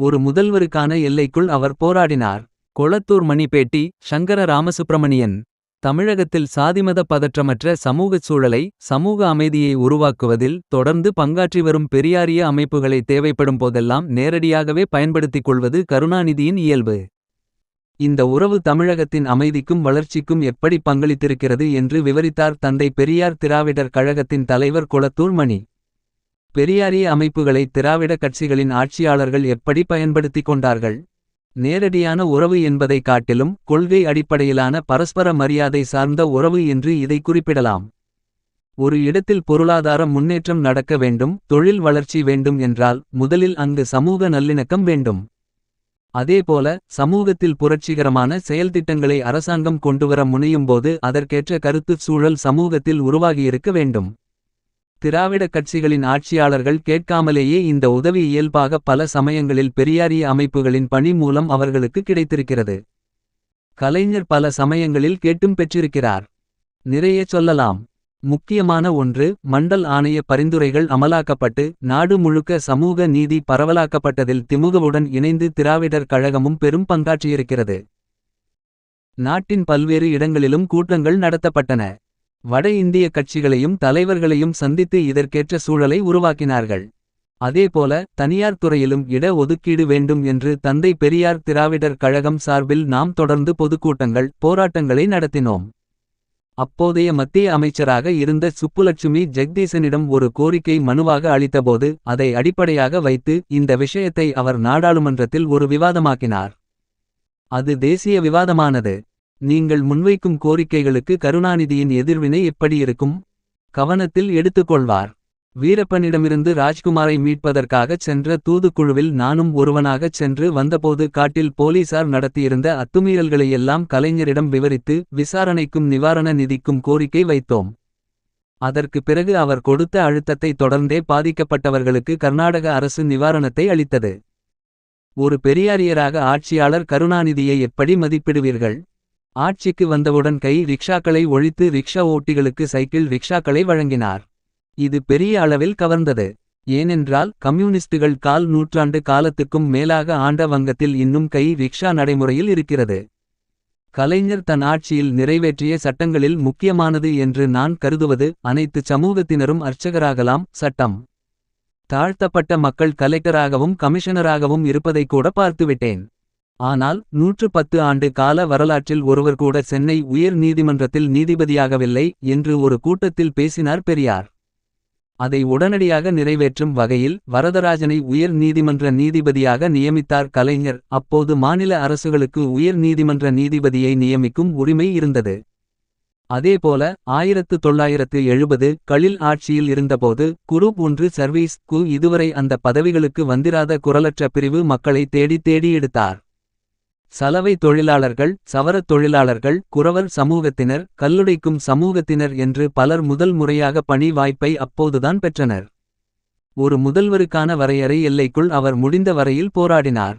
ஒரு முதல்வருக்கான எல்லைக்குள் அவர் போராடினார். கொளத்தூர் மணி பேட்டி சங்கர ராமசுப்பிரமணியன். தமிழகத்தில் சாதிமத பதற்றமற்ற சமூகச் சூழலை. சமூக அமைதியை உருவாக்குவதில் தொடர்ந்து பங்காற்றி வரும் பெரியாரிய அமைப்புகளை தேவைப்படும் போதெல்லாம் நேரடியாகவே பயன்படுத்திக் கொள்வது கருணாநிதியின் இயல்பு. இந்த உறவு தமிழகத்தின் அமைதிக்கும் வளர்ச்சிக்கும் எப்படி பங்களித்திருக்கிறது என்று விவரித்தார் தந்தை பெரியார் திராவிடர் கழகத்தின் தலைவர் கொளத்தூர் மணி. பெரியாரிய அமைப்புகளை திராவிட கட்சிகளின் ஆட்சியாளர்கள் எப்படி பயன்படுத்திக் கொண்டார்கள். நேரடியான உறவு என்பதை காட்டிலும் கொள்கை அடிப்படையிலான பரஸ்பர மரியாதை சார்ந்த உறவு என்று இதை குறிப்பிடலாம். ஒரு இடத்தில் பொருளாதார முன்னேற்றம் நடக்க வேண்டும் தொழில் வளர்ச்சி வேண்டும் என்றால் முதலில் அங்கு சமூக நல்லிணக்கம் வேண்டும். அதேபோல சமூகத்தில் புரட்சிகரமான செயல்திட்டங்களை அரசாங்கம் கொண்டுவர முனையும்போது அதற்கேற்ற கருத்துச் சூழல் சமூகத்தில் உருவாகியிருக்க வேண்டும். திராவிட கட்சிகளின் ஆட்சியாளர்கள் கேட்காமலேயே இந்த உதவி இயல்பாக பல சமயங்களில் பெரியாரிய அமைப்புகளின் பணி மூலம் அவர்களுக்கு கிடைத்திருக்கிறது. கலைஞர் பல சமயங்களில் கேட்டும் பெற்றிருக்கிறார். நிறைய சொல்லலாம். முக்கியமான ஒன்று மண்டல் ஆணைய பரிந்துரைகள் அமலாக்கப்பட்டு. நாடு முழுக்க சமூக நீதி பரவலாக்கப்பட்டதில் திமுகவுடன் இணைந்து திராவிடர் கழகமும் பெரும் பங்காற்றியிருக்கிறது. நாட்டின் பல்வேறு இடங்களிலும் கூட்டங்கள் நடத்தப்பட்டன. வட இந்திய கட்சிகளையும் தலைவர்களையும் சந்தித்து இதற்கேற்ற சூழலை உருவாக்கினார்கள். அதேபோல தனியார் துறையிலும் இட ஒதுக்கீடு வேண்டும் என்று தந்தை பெரியார் திராவிடர் கழகம் சார்பில் நாம் தொடர்ந்து பொதுக்கூட்டங்கள் போராட்டங்களை நடத்தினோம். அப்போதைய மத்திய அமைச்சராக இருந்த சுப்புலட்சுமி ஜெக்தீசனிடம் ஒரு கோரிக்கை மனுவாக அளித்தபோது அதை அடிப்படையாக வைத்து இந்த விஷயத்தை அவர் நாடாளுமன்றத்தில் ஒரு விவாதமாக்கினார். அது தேசிய விவாதமானது. நீங்கள் முன்வைக்கும் கோரிக்கைகளுக்கு கருணாநிதியின் எதிர்வினை எப்படி இருக்கும். கவனத்தில் எடுத்துக்கொள்வார். வீரப்பனிடமிருந்து ராஜ்குமாரை மீட்பதற்காகச் சென்ற தூதுக்குழுவில் நானும் ஒருவனாகச் சென்று வந்தபோது காட்டில் போலீசார் நடத்தியிருந்த அத்துமீறல்களையெல்லாம் கலைஞரிடம் விவரித்து விசாரணைக்கும் நிவாரண நிதிக்கும் கோரிக்கை வைத்தோம். அதற்கு பிறகு அவர் கொடுத்த அழுத்தத்தை தொடர்ந்தே பாதிக்கப்பட்டவர்களுக்கு கர்நாடக அரசு நிவாரணத்தை அளித்தது. ஒரு பெரியாரியராக ஆட்சியாளர் கருணாநிதியை எப்படி மதிப்பிடுவீர்கள். ஆட்சிக்கு வந்தவுடன் கை ரிக்ஷாக்களை ஒழித்து ரிக்ஷா ஓட்டிகளுக்கு சைக்கிள் ரிக்ஷாக்களை வழங்கினார். இது பெரிய அளவில் கவர்ந்தது. ஏனென்றால் கம்யூனிஸ்டுகள் கால் நூற்றாண்டு காலத்துக்கும் மேலாக ஆண்ட வங்கத்தில் இன்னும் கை ரிக்ஷா நடைமுறையில் இருக்கிறது. கலைஞர் தன் ஆட்சியில் நிறைவேற்றிய சட்டங்களில் முக்கியமானது என்று நான் கருதுவது அனைத்து சமூகத்தினரும் அர்ச்சகராகலாம் சட்டம். தாழ்த்தப்பட்ட மக்கள் கலெக்டராகவும் கமிஷனராகவும் இருப்பதை கூட பார்த்துவிட்டேன். ஆனால் நூற்று பத்து ஆண்டு கால வரலாற்றில் ஒருவர் கூட சென்னை உயர் நீதிமன்றத்தில் நீதிபதியாகவில்லை என்று ஒரு கூட்டத்தில் பேசினார் பெரியார். அதை உடனடியாக நிறைவேற்றும் வகையில் வரதராஜனை உயர் நீதிமன்ற நீதிபதியாக நியமித்தார் கலைஞர் அப்போது மாநில அரசுகளுக்கு உயர் நீதிமன்ற நீதிபதியை நியமிக்கும் உரிமை இருந்தது. அதேபோல ஆயிரத்து தொள்ளாயிரத்து எழுபது களில் ஆட்சியில் இருந்தபோது குரூப் ஒன்று சர்வீஸ் கு இதுவரை அந்த பதவிகளுக்கு வந்திராத குரலற்ற பிரிவு மக்களை தேடி தேடி எடுத்தார். சலவை தொழிலாளர்கள் சவரத் தொழிலாளர்கள் குறவர் சமூகத்தினர் கல்லுடைக்கும் சமூகத்தினர் என்று பலர் முதல் முறையாக பணி வாய்ப்பை அப்போதுதான் பெற்றனர். ஒரு முதல்வருக்கான வரையறை எல்லைக்குள் அவர் முடிந்த வரையில் போராடினார்.